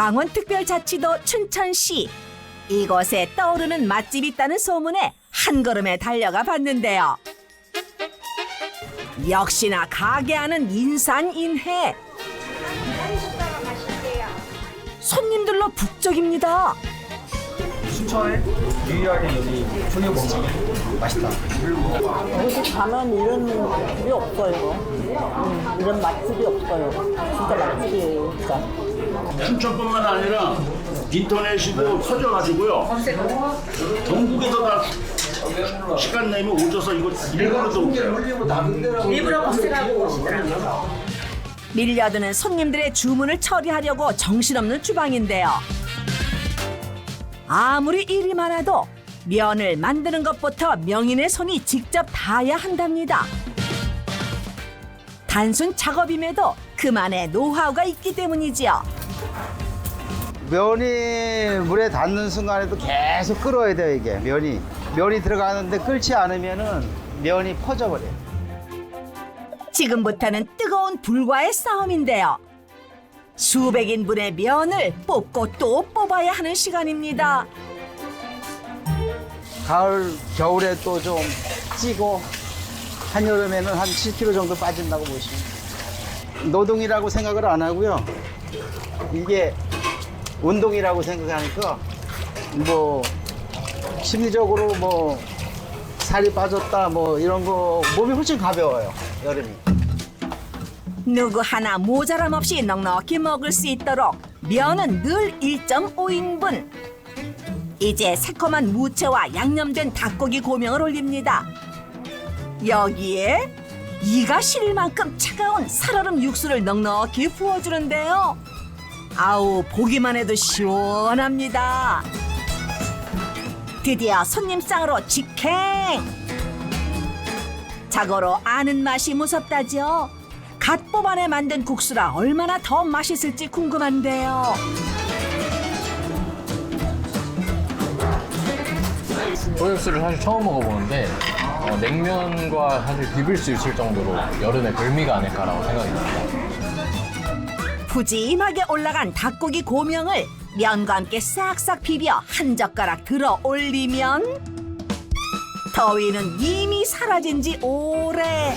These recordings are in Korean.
강원특별자치도 춘천시 이곳에 떠오르는 맛집이 있다는 소문에 한 걸음에 달려가 봤는데요. 역시나 가게 하는 인산인해. 손님들로 북적입니다. 춘천에 유일하게 여기 먹는 맛있다. 여기 가면 이런 집이 없어요. 음, 이런 맛집이 없어요. 진짜 맛집이에요, 진짜. 춘천뿐만 아니라 인터넷이고 터져가지고요. 전국에서 다 시간 내면 오셔서 이거 일부러도 밀려드는 손님들의 주문을 처리하려고 정신없는 주방인데요. 아무리 일이 많아도 면을 만드는 것부터 명인의 손이 직접 닿아야 한답니다. 단순 작업임에도 그만의 노하우가 있기 때문이지요. 면이 물에 닿는 순간에도 계속 끓어야 돼요 이게 면이 면이 들어가는데 끓지 않으면은 면이 퍼져버려요 지금부터는 뜨거운 불과의 싸움인데요. 수백 인분의 면을 뽑고 또 뽑아야 하는 시간입니다. 가을 겨울에 또 좀 찌고 한여름에는 한 7kg 정도 빠진다고 보시면 돼요. 노동이라고 생각을 안 하고요 이게 운동이라고 생각하니까 뭐 심리적으로 뭐 살이 빠졌다 뭐 이런 거 몸이 훨씬 가벼워요 여름이 누구 하나 모자람 없이 넉넉히 먹을 수 있도록 면은 늘 1.5인분. 이제 새콤한 무채와 양념된 닭고기 고명을 올립니다. 여기에 이가 실릴 만큼 차가운 살얼음 육수를 넉넉히 부어주는데요. 아우 보기만 해도 시원합니다. 드디어 손님상으로 직행. 자고로 아는 맛이 무섭다죠. 갓 뽑아내 만든 국수라 얼마나 더 맛있을지 궁금한데요. 소육수를 사실 처음 먹어보는데 어, 냉면과 사실 비빌 수 있을 정도로 여름에 별미가 아닐까라고 생각이 듭니다. 푸짐하게 올라간 닭고기 고명을 면과 함께 싹싹 비벼 한 젓가락 들어 올리면 더위는 이미 사라진 지 오래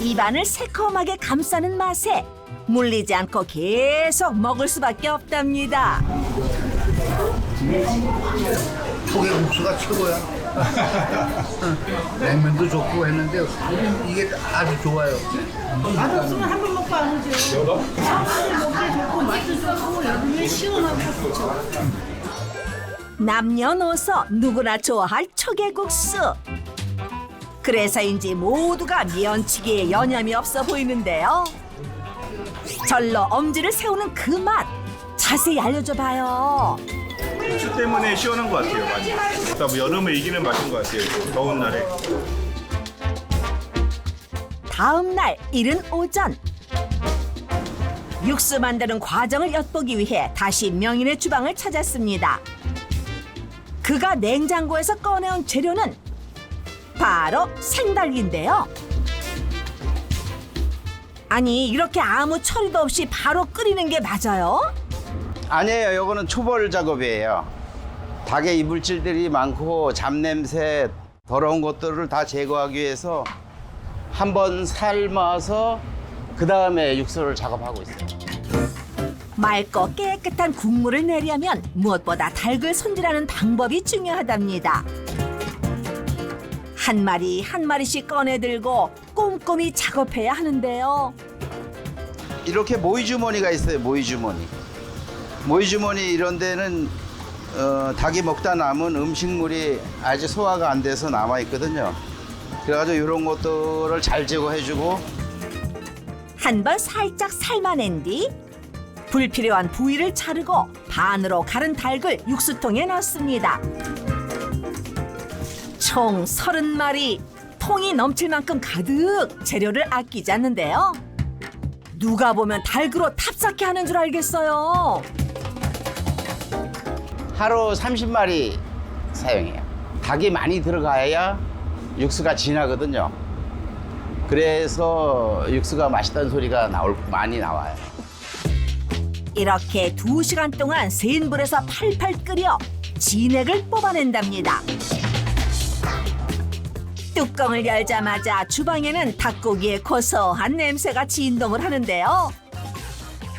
입안을 새콤하게 감싸는 맛에 물리지 않고 계속 먹을 수밖에 없답니다. 고기국수가 최고야. 냉면도 좋고 했는데 이게 아주 좋아요. 맛없으면 한 번 먹고 안 오죠. 사람들 먹기 좋고 맛도 좋고 여름에 시원하고 좋죠. 남녀노소 누구나 좋아할 초계국수. 그래서인지 모두가 면치기에 여념이 없어 보이는데요. 절로 엄지를 세우는 그 맛 자세히 알려줘 봐요. 수 때문에 시원한 것 같아요. 많이. 그러니까 뭐 여름을 이기는 맛인 것 같아요. 또 더운 날에. 다음 날 이른 오전 육수 만드는 과정을 엿보기 위해 다시 명인의 주방을 찾았습니다. 그가 냉장고에서 꺼내온 재료는 바로 생닭인데요. 아니 이렇게 아무 처리도 없이 바로 끓이는 게 맞아요? 아니에요. 요거는 초벌 작업이에요. 닭의 이물질들이 많고 잡냄새, 더러운 것들을 다 제거하기 위해서 한번 삶아서 그 다음에 육수를 작업하고 있어요. 맑고 깨끗한 국물을 내려면 무엇보다 닭을 손질하는 방법이 중요하답니다. 한 마리 한 마리씩 꺼내들고 꼼꼼히 작업해야 하는데요. 이렇게 모이 주머니가 있어요. 모이 주머니. 모이 주머니 이런 데는 어, 닭이 먹다 남은 음식물이 아직 소화가 안 돼서 남아 있거든요. 그래가지고 이런 것들을 잘 제거해주고 한 번 살짝 삶아낸 뒤 불필요한 부위를 자르고 반으로 가른 닭을 육수통에 넣습니다. 총 30마리 통이 넘칠 만큼 가득 재료를 아끼지 않는데요. 누가 보면 닭으로 탑쌓게 하는 줄 알겠어요. 하루 30마리 사용해요. 닭이 많이 들어가야 육수가 진하거든요. 그래서 육수가 맛있다는 소리가 나올 많이 나와요. 이렇게 두시간 동안 센 불에서 팔팔 끓여 진액을 뽑아낸답니다. 뚜껑을 열자마자 주방에는 닭고기의 고소한 냄새가 진동을 하는데요.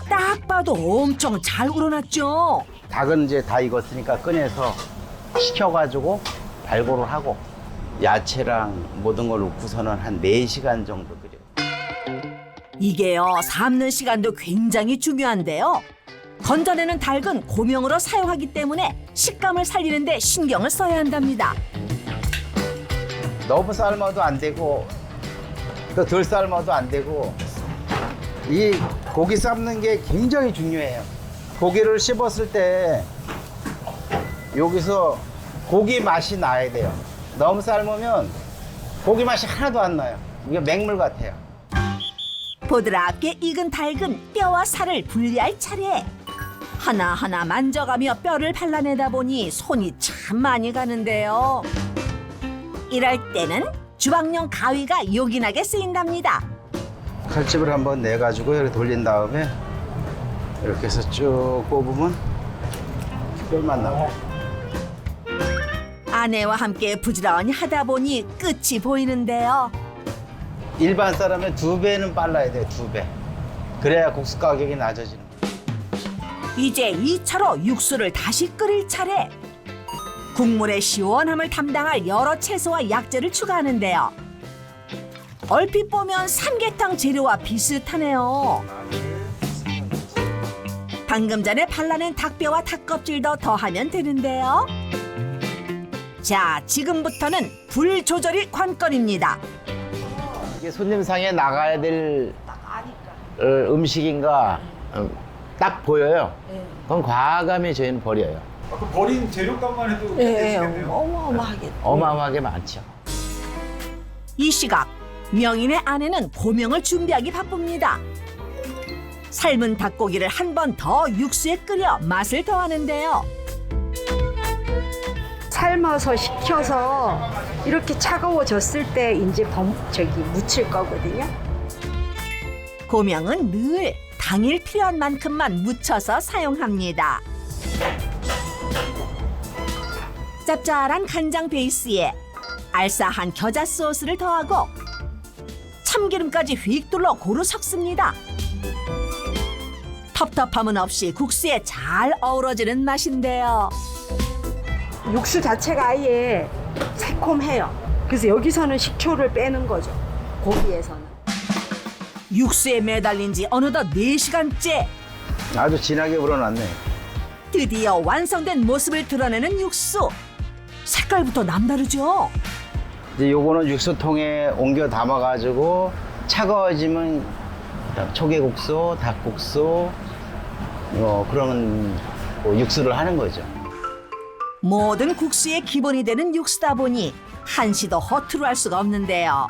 딱 봐도 엄청 잘 우러났죠. 닭은 이제 다 익었으니까 꺼내서 식혀가지고 발골을 하고 야채랑 모든 걸 넣고서는 한 4시간 정도 끓여요. 이게요, 삶는 시간도 굉장히 중요한데요. 건져내는 닭은 고명으로 사용하기 때문에 식감을 살리는데 신경을 써야 한답니다. 너무 삶아도 안 되고 또 덜 삶아도 안 되고 이 고기 삶는 게 굉장히 중요해요. 고기를 씹었을 때 여기서 고기 맛이 나야 돼요. 너무 삶으면 고기 맛이 하나도 안 나요. 이게 맹물 같아요. 보드랍게 익은 닭은 뼈와 살을 분리할 차례. 하나하나 만져가며 뼈를 발라내다 보니 손이 참 많이 가는데요. 이럴 때는 주방용 가위가 요긴하게 쓰인답니다. 칼집을 한번 내가지고 이렇게 돌린 다음에 이렇게 해서 쭉 뽑으면 뼈만 나와요. 아내와 함께 부지런히 하다 보니 끝이 보이는데요. 일반 사람의 두 배는 빨라야 돼요, 두 배. 그래야 국수 가격이 낮아지는 거예요. 이제 이차로 육수를 다시 끓일 차례. 국물의 시원함을 담당할 여러 채소와 약재를 추가하는데요. 얼핏 보면 삼계탕 재료와 비슷하네요. 방금 전에 발라낸 닭뼈와 닭껍질도 더하면 되는데요. 자, 지금부터는 불 조절이 관건입니다. 이게 손님상에 나가야 될 어, 음식인가 어, 딱 보여요. 그럼 과감히 저희는 버려요. 그 버린 재료값만 해도 예, 되겠네요. 어마어마하게. 어마어마하게 많죠. 이 시각 명인의 아내는 고명을 준비하기 바쁩니다. 삶은 닭고기를 한 번 더 육수에 끓여 맛을 더하는데요. 삶아서 식혀서 이렇게 차가워졌을 때 이제 범, 저기 묻힐 거거든요. 고명은 늘 당일 필요한 만큼만 묻혀서 사용합니다. 짭짤한 간장 베이스에 알싸한 겨자 소스를 더하고 참기름까지 휙 둘러 고루 섞습니다. 텁텁함은 없이 국수에 잘 어우러지는 맛인데요. 육수 자체가 아예 새콤해요. 그래서 여기서는 식초를 빼는 거죠. 고기에서는. 육수에 매달린 지 어느덧 4시간째 아주 진하게 우러났네. 드디어 완성된 모습을 드러내는 육수. 색깔부터 남다르죠? 이제 요거는 육수통에 옮겨 담아가지고 차가워지면 초계국수, 닭국수, 어, 그런 뭐 육수를 하는 거죠. 모든 국수의 기본이 되는 육수다 보니 한시도 허투루 할 수가 없는데요.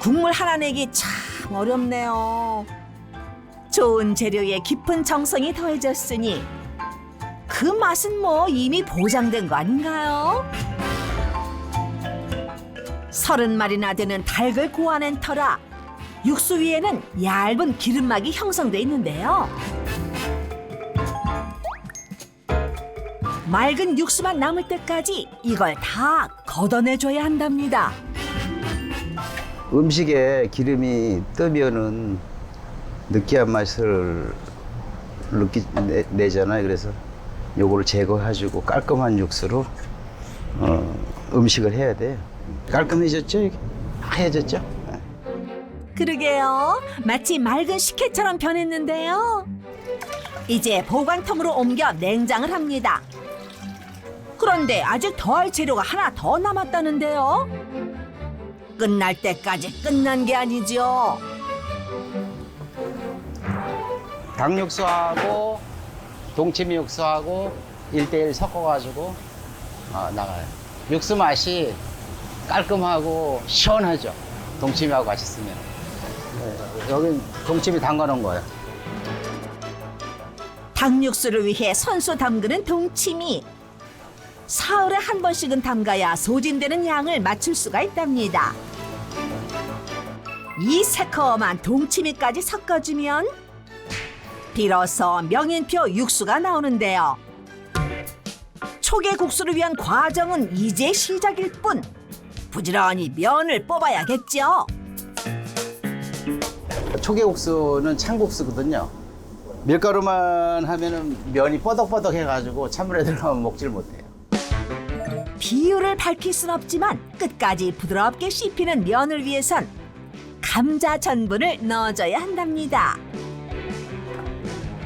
국물 하나 내기 참 어렵네요. 좋은 재료에 깊은 정성이 더해졌으니 그 맛은 뭐 이미 보장된 거 아닌가요? 서른 마리나 되는 닭을 고아낸 터라 육수 위에는 얇은 기름막이 형성돼 있는데요. 맑은 육수만 남을 때까지 이걸 다 걷어내줘야 한답니다. 음식에 기름이 뜨면은 느끼한 맛을 느끼 내, 내잖아요. 그래서 요거를 제거해주고 깔끔한 육수로 어, 음식을 해야 돼요. 깔끔해졌죠? 하얘졌죠? 네. 그러게요. 마치 맑은 식혜처럼 변했는데요. 이제 보관통으로 옮겨 냉장을 합니다. 그런데 아직 더할 재료가 하나 더 남았다는데요. 끝날 때까지 끝난 게 아니죠. 닭육수하고 동치미 육수하고 1대1 섞어가지고 어, 나가요. 육수 맛이 깔끔하고 시원하죠. 동치미하고 같이 쓰면. 네, 여긴 동치미 담가놓은 거예요. 닭육수를 위해 선수 담그는 동치미. 사흘에 한 번씩은 담가야 소진되는 양을 맞출 수가 있답니다. 이 새콤한 동치미까지 섞어주면 비로소 명인표 육수가 나오는데요. 초계 국수를 위한 과정은 이제 시작일 뿐. 부지런히 면을 뽑아야겠죠. 초계국수는 찬국수거든요. 밀가루만 하면은 면이 뻐덕뻐덕 해가지고 찬물에 들어가면 먹질 못해요. 비율을 밝힐 순 없지만 끝까지 부드럽게 씹히는 면을 위해선 감자 전분을 넣어줘야 한답니다.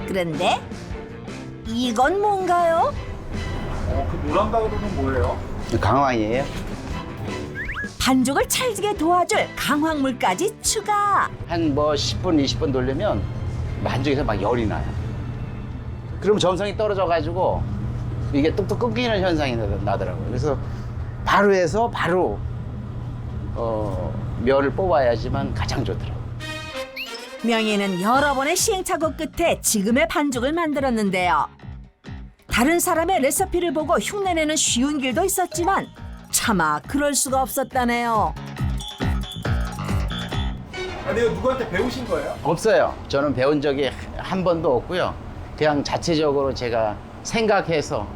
그런데 이건 뭔가요? 그 노란 가루는 뭐예요? 강황이에요. 반죽을 찰지게 도와줄 강황물까지 추가. 한 뭐 10분, 20분 돌리면 반죽에서 막 열이 나요. 그럼 점성이 떨어져가지고 이게 뚝뚝 끊기는 현상이 나- 나더라고요. 그래서 바로 해서 바로 어, 면을 뽑아야지만 가장 좋더라고요. 명희는 여러 번의 시행착오 끝에 지금의 반죽을 만들었는데요. 다른 사람의 레시피를 보고 흉내내는 쉬운 길도 있었지만 차마 그럴 수가 없었다네요. 아니 이거 누구한테 배우신 거예요? 없어요. 저는 배운 적이 한 번도 없고요. 그냥 자체적으로 제가 생각해서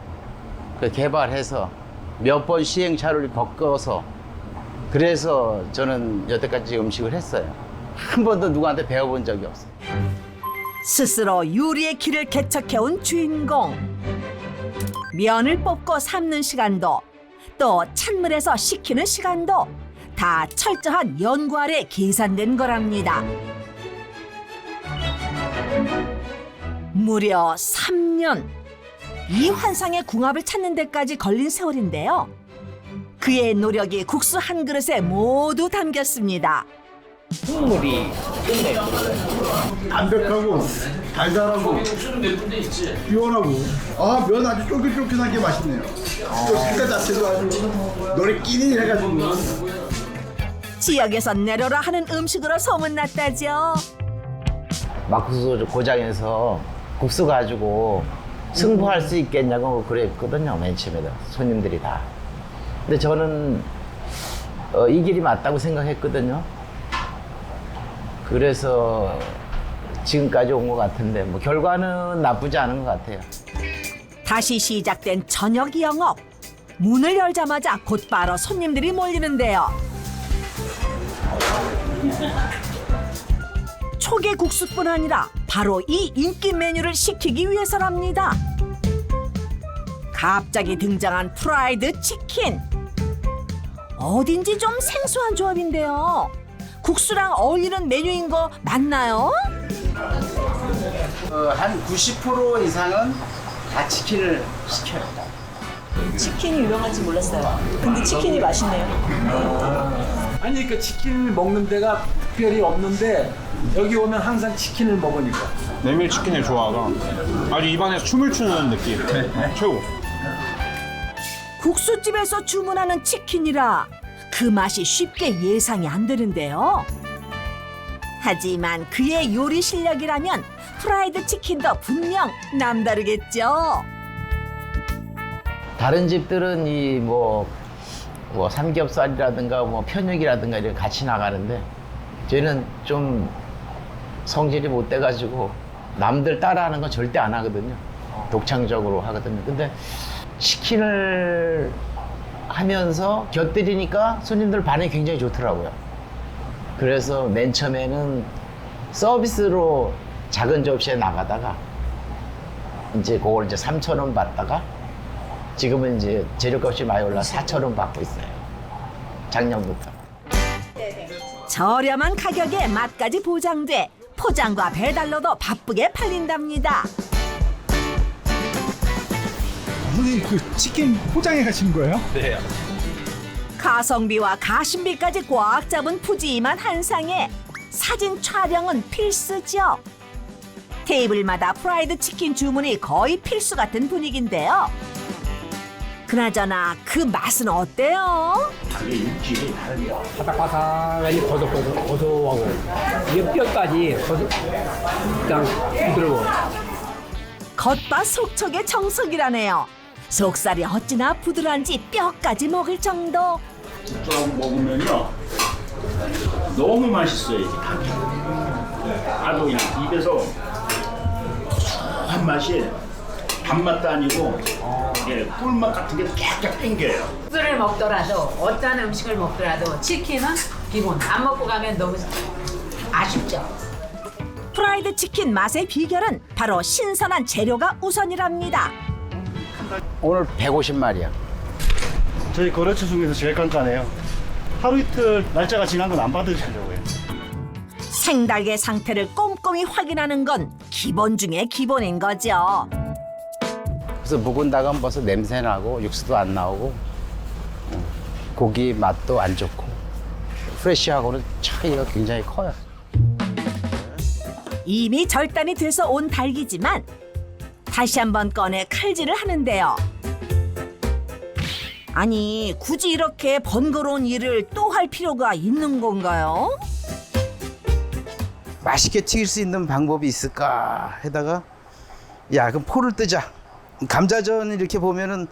그 개발해서 몇 번 시행착오를 겪어서 그래서 저는 여태까지 음식을 했어요. 한 번도 누구한테 배워본 적이 없어요. 스스로 요리의 길을 개척해온 주인공. 면을 뽑고 삶는 시간도 또 찬물에서 식히는 시간도 다 철저한 연구 아래 계산된 거랍니다. 무려 3년. 이 환상의 궁합을 찾는 데까지 걸린 세월인데요. 그의 노력이 국수 한 그릇에 모두 담겼습니다. 국물이 끝내요. 담백하고 달달하고 시원하고 아 면 아주 쫄깃쫄깃한 게 맛있네요. 또 색깔 자체도 아주 노래 끼니 해가지고 지역에서 내려라 하는 음식으로 소문났다죠. 막국수 고장에서 국수 가지고 승부할 수 있겠냐고 그랬거든요. 맨 처음에 손님들이 다. 근데 저는 어, 이 길이 맞다고 생각했거든요. 그래서 지금까지 온 것 같은데 뭐 결과는 나쁘지 않은 것 같아요. 다시 시작된 저녁 영업. 문을 열자마자 곧바로 손님들이 몰리는데요. 초계 국수뿐 아니라 바로 이 인기 메뉴를 시키기 위해서랍니다. 갑자기 등장한 프라이드 치킨. 어딘지 좀 생소한 조합인데요. 국수랑 어울리는 메뉴인 거 맞나요? 어, 한90% 이상은 다 치킨을 시켜요. 치킨이 유명한지 몰랐어요. 근데 치킨이 맛있네요. 아니 그 치킨을 먹는 데가 특별히 없는데 여기 오면 항상 치킨을 먹으니까. 메밀 치킨의 조화가 아주 입안에서 춤을 추는 느낌. 최고. 국수집에서 주문하는 치킨이라 그 맛이 쉽게 예상이 안 되는데요. 하지만 그의 요리 실력이라면 프라이드 치킨도 분명 남다르겠죠. 다른 집들은 이 뭐 뭐 삼겹살이라든가 뭐 편육이라든가 이런 게 같이 나가는데 저희는 좀 성질이 못 돼가지고 남들 따라하는 건 절대 안 하거든요. 독창적으로 하거든요. 근데 치킨을 하면서 곁들이니까 손님들 반응이 굉장히 좋더라고요. 그래서 맨 처음에는 서비스로 작은 접시에 나가다가 이제 그걸 이제 3천 원 받다가 지금은 이제 재료값이 많이 올라 4천 원 받고 있어요. 작년부터. 저렴한 가격에 맛까지 보장돼 포장과 배달로도 바쁘게 팔린답니다. 선생님 그 치킨 포장해 가신 거예요? 가성비와 가심비까지 꽉 잡은 푸짐한 한상에 사진 촬영은 필수죠. 테이블마다 프라이드 치킨 주문이 거의 필수 같은 분위기인데요. 그나저나 그 맛은 어때요? 바삭바삭하니 고소고소 고소하고 이게 뼈까지 고소, 그냥 부드러워. 겉바 속촉의 정석이라네요. 속살이 어찌나 부드러운지 뼈까지 먹을 정도. 국수하고 먹으면요 너무 맛있어요 이게 닭이 아주 그냥 입에서 단맛이 단맛도 아니고 예, 꿀맛 같은 게 쫙쫙 땡겨요. 술을 먹더라도 어떤 음식을 먹더라도 치킨은 기본 안 먹고 가면 너무 아쉽죠. 프라이드 치킨 맛의 비결은 바로 신선한 재료가 우선이랍니다. 오늘 150마리야. 저희 거래처 중에서 제일 깐깐해요. 하루 이틀 날짜가 지난 건 안 받으시려고 해요. 생닭의 상태를 꼼꼼히 확인하는 건 기본 중에 기본인 거죠. 그래서 묵은다가 벌써 냄새 나고 육수도 안 나오고 어, 고기 맛도 안 좋고 프레쉬하고는 차이가 굉장히 커요. 이미 절단이 돼서 온 닭이지만 다시 한번 꺼내 칼질을 하는데요. 아니 굳이 이렇게 번거로운 일을 또 할 필요가 있는 건가요? 맛있게 튀길 수 있는 방법이 있을까 하다가 야 그럼 포를 뜨자. 감자전 이렇게 보면은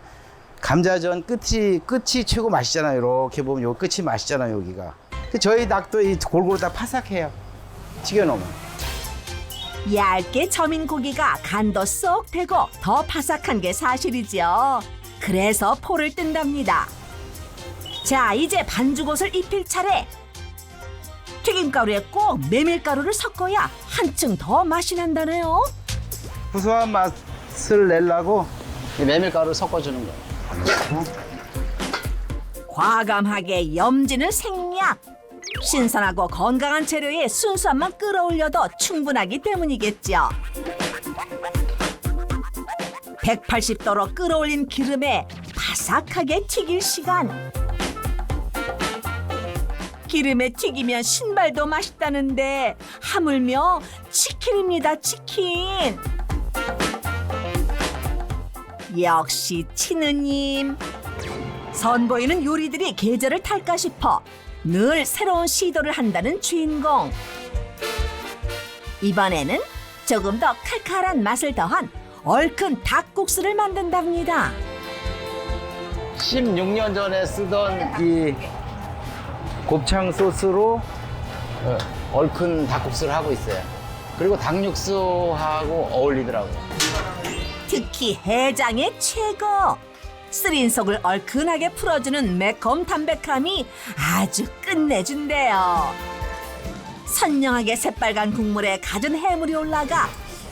감자전 끝이 끝이 최고 맛있잖아요. 이렇게 보면 요 끝이 맛있잖아요. 여기가. 그 저희 닭도 이 골고루 다 파삭해요. 튀겨놓으면. 얇게 저민 고기가 간도 쏙 배고 더 바삭한 게 사실이죠. 그래서 포를 뜬답니다. 자, 이제 반죽옷을 입힐 차례. 튀김가루에 꼭 메밀가루를 섞어야 한층 더 맛이 난다네요. 구수한 맛 을 내려고 이 메밀가루를 섞어주는 거예요. 과감하게 염지는 생략. 신선하고 건강한 재료에 순수함만 끌어올려도 충분하기 때문이겠죠. 180도로 끌어올린 기름에 바삭하게 튀길 시간. 기름에 튀기면 신발도 맛있다는데 하물며 치킨입니다, 치킨. 역시 치느님. 선보이는 요리들이 계절을 탈까 싶어 늘 새로운 시도를 한다는 주인공. 이번에는 조금 더 칼칼한 맛을 더한 얼큰 닭국수를 만든답니다. 16년 전에 쓰던 이 곱창 소스로 어, 얼큰 닭국수를 하고 있어요. 그리고 닭육수하고 어울리더라고요. 특히 해장의 최고. 쓰린 속을 얼큰하게 풀어주는 매콤 담백함이 아주 끝내준대요. 선명하게 새빨간 국물에 가진 해물이 올라가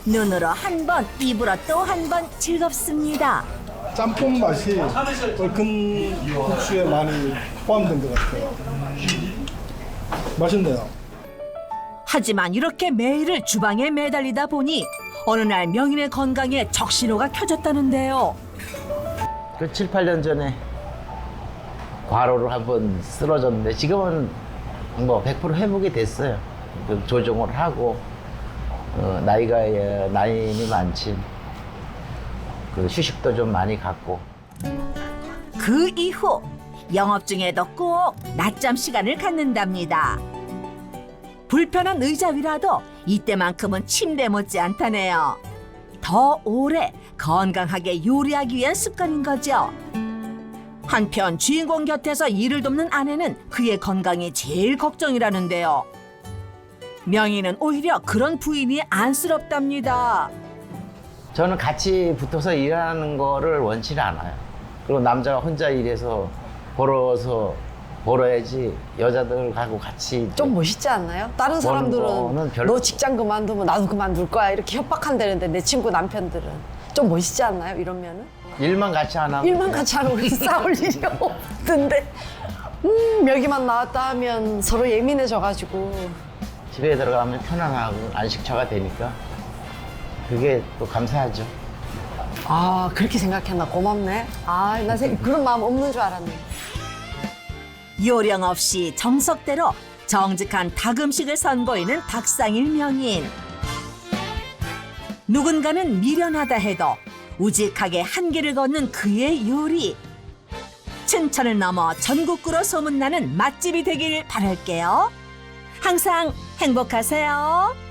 눈으로 한 번, 입으로 또 한 번 즐겁습니다. 짬뽕 맛이 얼큰 국수에 많이 포함된 것 같아요. 맛있네요. 하지만 이렇게 매일을 주방에 매달리다 보니 어느 날 명인의 건강에 적신호가 켜졌다는데요. 그 7, 8년 전에 과로를 한번 쓰러졌는데 지금은 뭐 100% 회복이 됐어요. 그 조정을 하고 어, 나이가 예, 나이는 많지. 그 휴식도 좀 많이 갖고 그 이후 영업 중에도 꼭 낮잠 시간을 갖는답니다. 불편한 의자 위라도 이때만큼은 침대 못지 않다네요. 더 오래 건강하게 요리하기 위한 습관인 거죠. 한편 주인공 곁에서 일을 돕는 아내는 그의 건강이 제일 걱정이라는데요. 명희는 오히려 그런 부인이 안쓰럽답니다. 저는 같이 붙어서 일하는 거를 원치는 않아요. 그리고 남자가 혼자 일해서 벌어서 벌어야지 여자들 하고 같이 좀 멋있지 않나요? 다른 사람들은 별로 너 직장 그만두면 나도 그만둘 거야. 이렇게 협박한다는데 내 친구 남편들은 좀 멋있지 않나요? 이러면은? 일만 같이 안 하고 일만 같이 하는 우리 싸울 일이 없던데. 음 여기만 나왔다 하면 서로 예민해져가지고. 집에 들어가면 편안하고 안식처가 되니까 그게 또 감사하죠. 아 그렇게 생각했나? 고맙네. 아나 그런 마음 없는 줄 알았네 요령 없이 정석대로 정직한 닭 음식을 선보이는 닭상일 명인. 누군가는 미련하다 해도 우직하게 한계를 걷는 그의 요리. 춘천을 넘어 전국구로 소문나는 맛집이 되길 바랄게요. 항상 행복하세요.